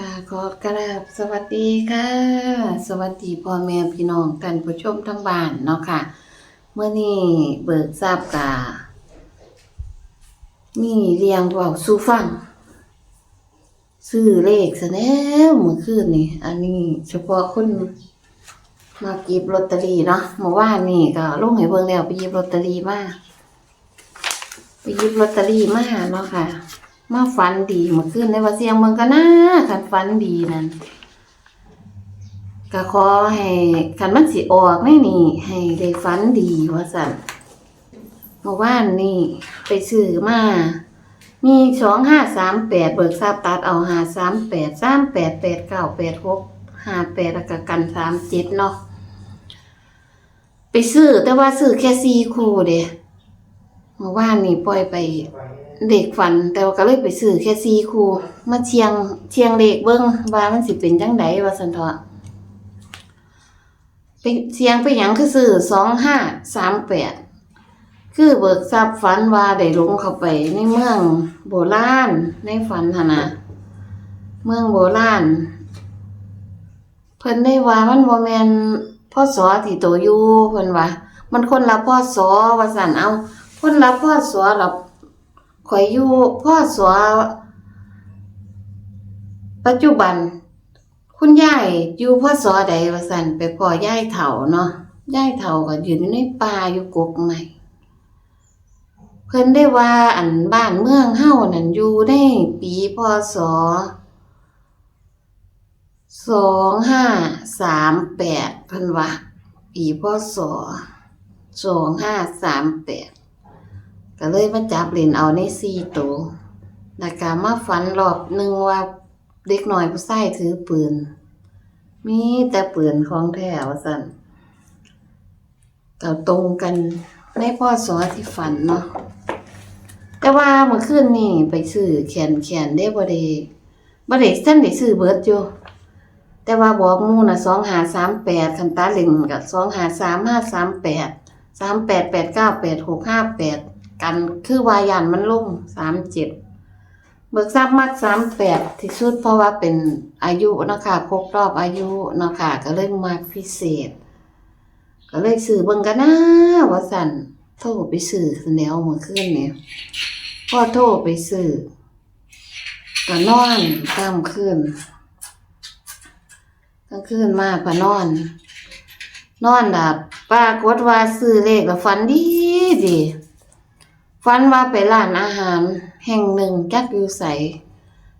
ค่ะขอกราบสวัสดีค่ะ สวัสดีพ่อแม่พี่น้องท่านผู้ชมทั้งบ้านเนาะค่ะเมื่อนี้เบิกทราบกามีเรียงว่าสู่ฟัง ซื้อเลขซะแล้วเมื่อคืนนี่ อันนี้เฉพาะคนมาเก็บลอตเตอรี่เนาะเมื่อวานนี่ก็ลงให้เบิ่งแล้วไปหยิบลอตเตอรี่มาไปหยิบลอตเตอรี่มาเนาะค่ะ มาฝันดีเมื่อคืนในว่าเสียงมืองก็น่าคันฝันดีนั่นก็ขอให้คันมันสิออกในนี่ ให้ได้ฝันดีว่าสั่นเมื่อวานนี่ไปซื้อมา มีสองห้าสามแปดเบิกทราบตัดเอาหาสามแปดสามแปดแปดเก้าแปดหกห้าแปดแล้วก็กันสามเจ็ดเนาะไปซื้อแต่ว่าซื้อแค่สี่คู่เด้ เมื่อวานนี่ปล่อยไปเด็กฝัน แต่ว่าก็เลยไปซื้อแค่ซีคูมาเชียงเชียงเด็กเบิ้งว่ามันสิเป็นจังไดว่าสันเถาะไปเชียงไปหยังคือซื้อสองห้าสามแปดคือเบิกทรัพย์ฝันว่าได้ลงเข้าไปในเมืองโบราณในฝันหั่นน่ะเมืองโบราณเพิ่นได้ว่ามันบ่แมนพ่อสอที่โตอยู่เพิ่นว่า มันคนละพ่อสอว่าซั่นเอา คนละพ่อสวอละข่อยอยู่พ่อสวปัจจุบัน คุณยายอยู่พ่อสวใดว่าสั่นไปพ่อยายเฒ่าเนาะยายเฒ่าก็อยู่ในป่าอยู่กกใหม่เพิ่นได้ว่าอันบ้านเมืองเฮานั่นอยู่ได้ปีพศสองห้าสามแปดพิ่นว่าปีพศสองห้าสามแปด ก็เลยมาจับเล่นเอาในสี่ตัวแล้วก็มาฝันรอบหนึ่งว่าเด็กหน้อยผู้ชายถือปืน มีแต่ปืนของแท้ว่าสั่นก็ตรงกันในพ่อสอที่ฝันเนาะแต่ว่าเมื่อคืนนี่ไปซื้อแขนแขนได้บ่ได้บ่ได้ท่านได้ซื้อเบิดอยู่แต่ว่าบอกมู่นะสองหาสามแปดคันตาเล่นกับสองหาสามห้าสามแปดสามแปดแปดเก้าแปดหกห้าแปด กันคือวายันมันลงสามเจ็ดเบิกทราบมักสามแปดที่สุดเพราะว่าเป็นอายุเนาะคะครบรอบอายุเนาะค่ะก็เลยมักพิเศษ ก็เลยสื่อเบิ่งกันนะว่าสันโทรไปสื่อแนวเมื่อคืนเนี่ยพอโทรไปสื่อก็นอนตามคืนกลางคืนมาพอนอน นอนดับปรากฏว่าซื้อเลขแล้วฝันดีดี ฝันว่าไปร้านอาหาร แห่งหนึ่งจักอยู่ใส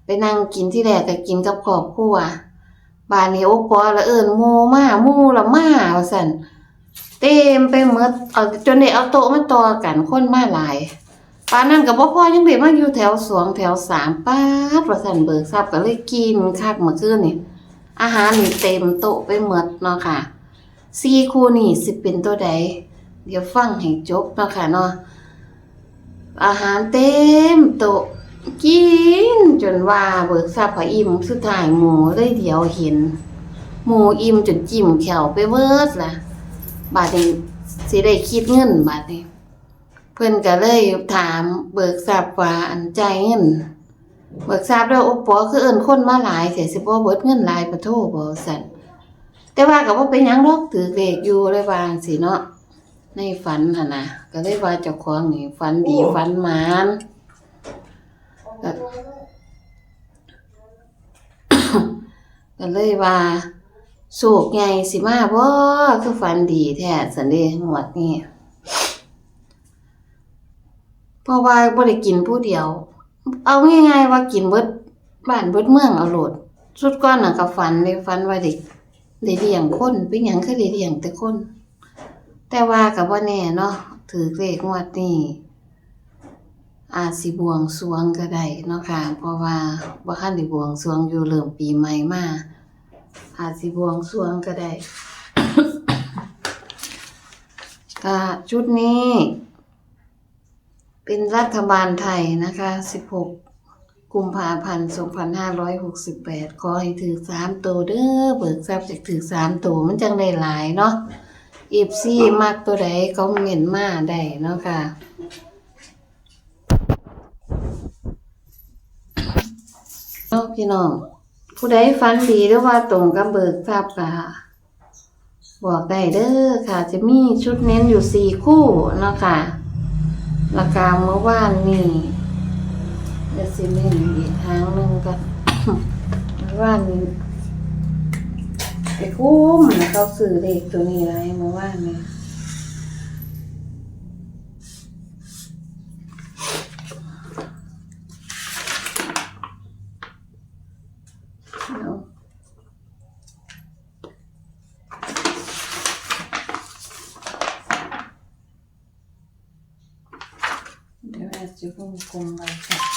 ไปนั่งกินที่แรกก็กินกับครอบครัวบ้านนี้โอปอละเอิญโมมาหมู่ละมาว่าซั่นเต็มไปหมดเอาจนได้เอาโต๊ะมาต่อกันคนมาหลายปานนั้นก็บ่พอยังได้มาอยู่แถวสองแถวสามป้าดว่าซั่นเบิกทรัพย์ก็เลยกินคักเมื่อคืนนี่อาหารนี่เต็มโต๊ะไปหมดเนาะค่ะสี่คู่นี่สิเป็นตัวใด เดี๋ยวฟังให้จบเนาะค่ะเนาะ อาหารเต็มโต๊ะกิน จนว่าเบิกทราบพออิ่มสุดท้ายหมูเลยเดียวเห็น หมูอิ่มจนจิ้มแขวไปเบิร์ดละบาดนี้สิได้คิดเงินบาดนี้ เพิ่อนก็เลยถามเบิกทราบว่าอันใจเงินเบิกทราบแล้วโอ้ปอคือเอินคนมาหลายเสียสิบ่เบิดเงินหลายปะโทบ่สันแต่ว่าก็บ่เป็นหยังดอกถือเลขอยู่เลยว่าจังซี่เนาะ ในฝันหั่นนะก็เลยว่าเจ้าของนี่ฝันดีฝันหมานก็ก็เลยว่าโศกใหญ่สิมาบ่คือฝันดีแท้สันเดหมวดนี่เพราะว่าบ่ได้กินผู้เดียว เอาง่ายๆว่ากินเบิดบ้านเบิดเมืองเอาโลด สุดก่อนน่ะก็ฝันเลยฝันว่าเด็กได้เลี้ยงคนเป็นหยังคือได้เลี้ยงแต่คน แต่ว่ากับว่าแน่เนาะถือเลขงวดนี้อาจสิบวงสวงก็ได้เนาะค่ะ เพราะว่าบ่คันได้บวงสวงอยู่เริ่มปีใหม่มาอาจสิบวงสวงก็ได้ก็ชุดนี้ เป็นรัฐบาลไทยนะคะ 16กุมภาพันธ์2568 ขอให้ถือ3ตัวเด้อ เบิกทรัพย์จากถือ3ตัวมันจังได้หลายเนาะ อีฟซี่มากตัวใดเขาเมียนมาได้เนาะค่ะ เนาะพี่น้อง ผู้ใดฝันดีหรือว่าตรงกับเบิกทราบก็บอกได้เด้อค่ะ จะมีชุดเน้นอยู่สี่คู่เนาะค่ะ ราคาเมื่อวานนี่เดี๋ยวสิเน้นอีกทางหนึ่งก็เมื่อวานนี้ ไอ้คุ้มนะเขาซื้อเลขตัวนี้อะไรเมื่านนี้เอาเดี๋ยวอาจจะวงกลมไว้ค่ะ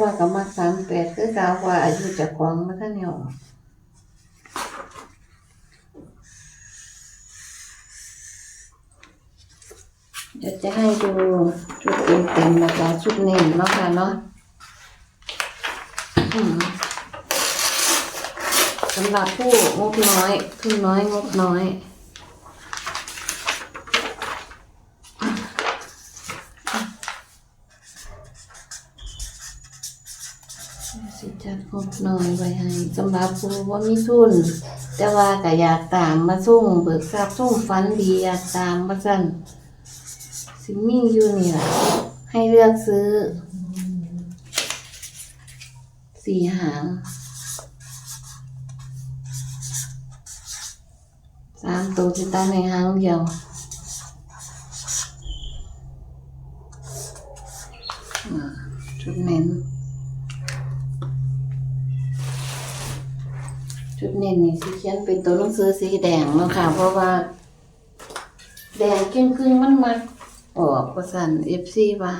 ว่ากับมาสามแปดคือกาวว่าอายุจะของมาท่านเนี่ยออกเดี๋ยวจะให้ดูชุดเต็มๆนะคะชุดเน้นเนาะค่ะเนาะสำหรับผู้งบน้อยทุนน้อยงบน้อย สิจัดงบหน่อยไว้ให้สำหรับผู้ว่ามีทุน แต่ว่าก็อยากตามมาส่งเบิกทราบส่งฟันดีอยากตามมาสั่นสิมีอยู่นี่ล่ะให้เลือกซื้อ สี่หางสามตัวจิตาในหางเดียวอ่าชุดเน้น ชุดเน้นนี่สิเขียนเป็นตัวหนังสือสีแดงเนาะค่ะ เพราะว่า แดงครึ่งครึ่งๆมันมาออกประสันเอฟซีว่า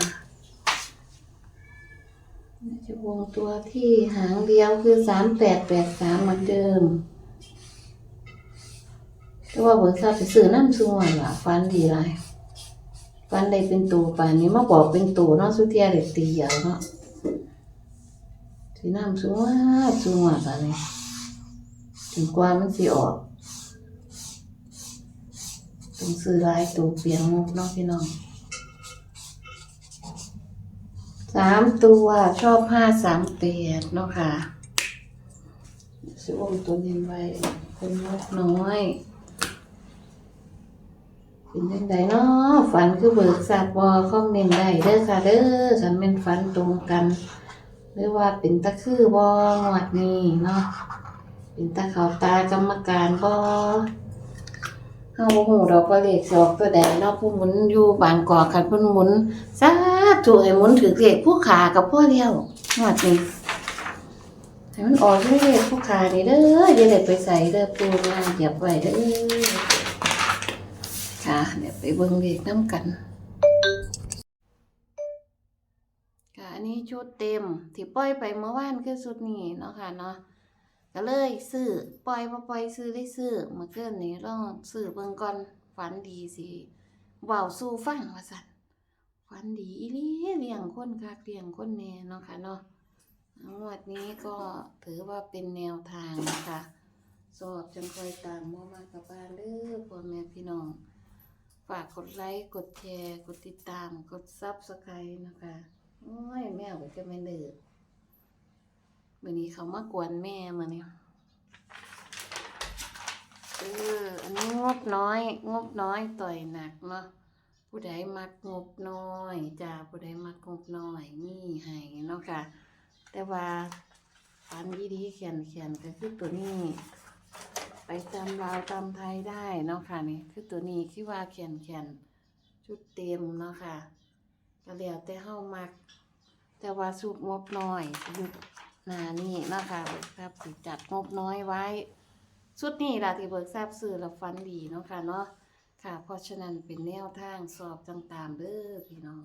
จะวงตัวที่หางเดียวคือสามแปดแปดสามเหมือนเดิมแต่ว่าเบิร์ซ่าไปซื้อน้ำซุ่มล่ะฟันดีไรฟันได้เป็นตัวป่านนี้มาบอกเป็นตัวเนาะสุเทียเด็กตีเยอาเนาะสีน้ำซุ่มซุ่มป่านนี้ ถึงกว่ามันสิออกต้องซื้อลายตัวเปลี่ยนงบเนาะพี่น้องสามตัวชอบห้าสามแปดเนาะค่ะซื้อวงตัวนี้ไว้คนงบน้อย เป็นยังไงเนาะฝันคือเบิกทราบบอคอมเมนต์ได้เด้อค่ะเด้อฉันเป็นฝันตรงกัน หรือว่าเป็นตะคือบองวดนี้เนาะ เป็นตาขาวตากรรมการบ่เฮาบ่ฮู้ดอกว่าเลขสอกตัวใดเนาะผู้หมุนอยู่บางกอกคันเพิ่นหมุนสาธุให้หมุนถือเลขผู้ขากับพ่อเลี้ยวงวดนี้ให้มันออกเลขผู้ขานี่เด้ออย่าได้ไปใส่เด้อปูมาเหยียบไว้เด้อค่ะเดี๋ยวไปเบิ่งเลขนํกันค่ะอันนี้ชุดเต็มที่ปล่อยไปเมื่อวานคือชุดนี้เนาะค่ะเนาะ ก็เลยซื้อปล่อยบ่ปล่อยซื้อได้ซื้อเมื่อเกินนี้ลองซื้อเบิ่งก่อนฝันดีสิเว้าสู่ฟังว่าซั่นฝันดีอีหลีเลี้ยงคนคักเลี้ยงคนแน่เนาะค่ะเนาะงวดนี้ก็ถือว่าเป็นแนวทางนะคะสอบจังค่อยตามบ่มากับบ้านเด้อพ่อแม่พี่น้อง ฝากกดไลค์กดแชร์ กดติดตามกด Subscribe นะคะ โอ้ยแม่ก็จะไม่เลิก วันนี้เขามากวนแม่มาเนี่ยเอออันนี้งบน้อย งบน้อยต่อยหนักเนาะผู้ใดมักงบน้อยจ้าผู้ใดมักงบน้อยมีให้เนาะค่ะ แต่ว่าฟันดีๆเขียนเขียนก็คือตัวนี้ ไปตามลาวตามไทยได้เนาะค่ะนี่คือตัวนี้ที่ว่าเขียนเขียนชุดเต็มเนาะค่ะก็แล้วแต่เฮามัก แต่ว่าสูบงบน้อยหยุด หนานี่เนาะคะเบิกทรัพย์สิจัดงบน้อยไว้ชุดนี้ล่ะที่เบิกทรัพย์ซื้อแล้วฟันดีเนาะค่ะเนาะค่ะ เพราะฉะนั้นเป็นแนวทางสอบต่างๆเด้อพี่น้อง